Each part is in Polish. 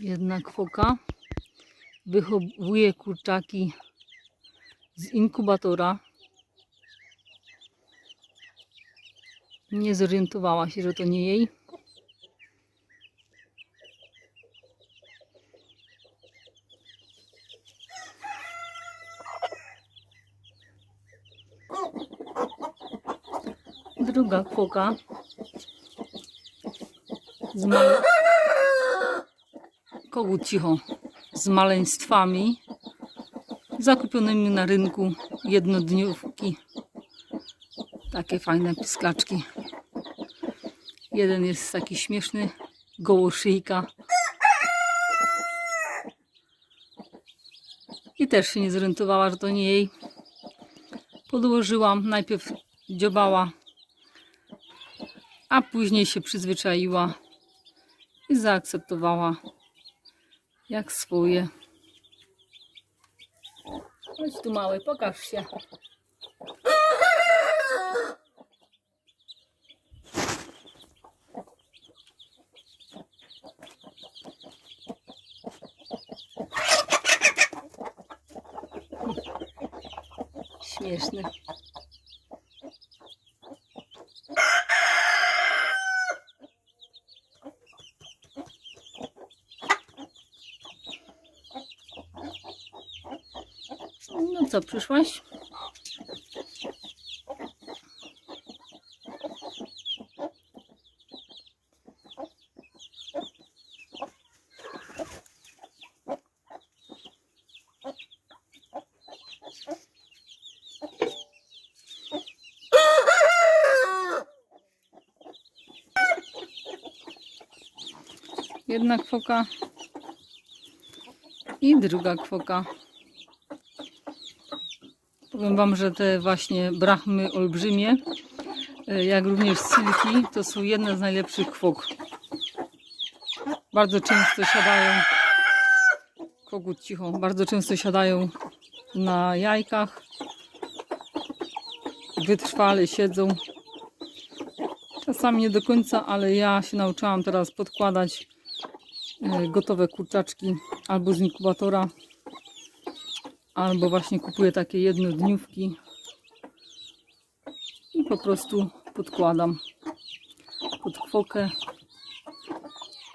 Jedna kwoka wychowuje kurczaki z inkubatora. Nie zorientowała się, że to nie jej. Druga kwoka z. kogut cicho z maleństwami zakupionymi na rynku jednodniówki. Takie fajne pisklaczki jeden jest taki śmieszny gołoszyjka. I też się nie zorientowała, że to nie jej. Podłożyłam najpierw dziobała a później się przyzwyczaiła i zaakceptowała jak swoje. Chodź tu mały, pokaż się. Śmieszny. Co, przyszłaś? Jedna kwoka i druga kwoka. Powiem Wam, że te właśnie brachmy olbrzymie, e, jak również silki, to są jedne z najlepszych kwok. Bardzo często siadają, kogut cicho, bardzo często siadają na jajkach. Wytrwale siedzą. Czasami nie do końca, ale ja się nauczyłam teraz podkładać e, gotowe kurczaczki albo z inkubatora, albo właśnie kupuję takie jednodniówki i po prostu podkładam pod kwokę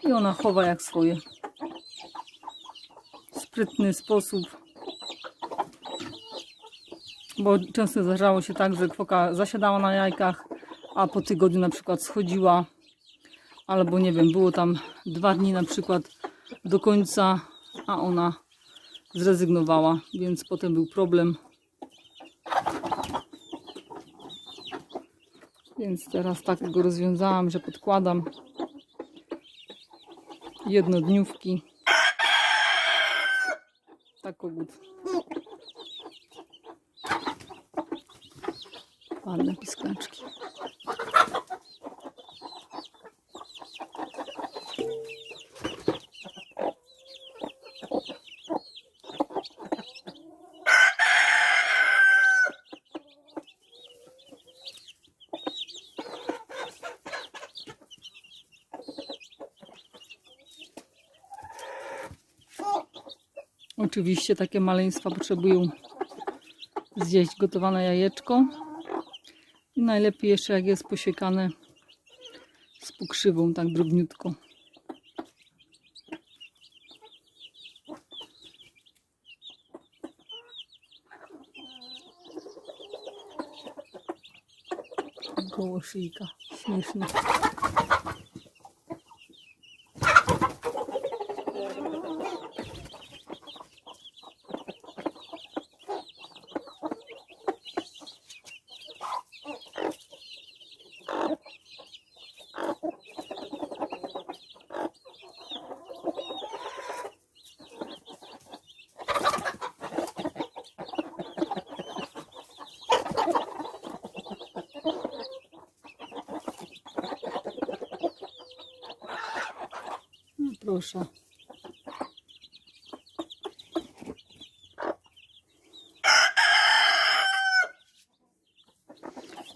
i ona chowa jak swoje. Sprytny sposób, bo często zdarzało się tak, że kwoka zasiadała na jajkach, a po tygodniu na przykład schodziła, albo nie wiem, było tam dwa dni na przykład do końca, a ona zrezygnowała, więc potem był problem. Więc teraz tak go rozwiązałam, że podkładam jednodniówki. Tak kogut. Ładne pisklaczki. Oczywiście takie maleństwa potrzebują zjeść gotowane jajeczko. I najlepiej jeszcze jak jest posiekane z pokrzywą, tak drobniutko. Gołoszyjka, śmieszny. No,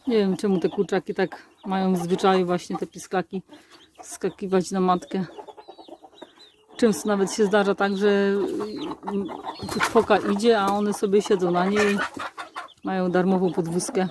Nie wiem czemu te kurczaki tak mają w zwyczaju właśnie te pisklaki skakiwać na matkę. Często nawet się zdarza tak, że foka idzie, a one sobie siedzą na niej. Mają darmową podwózkę.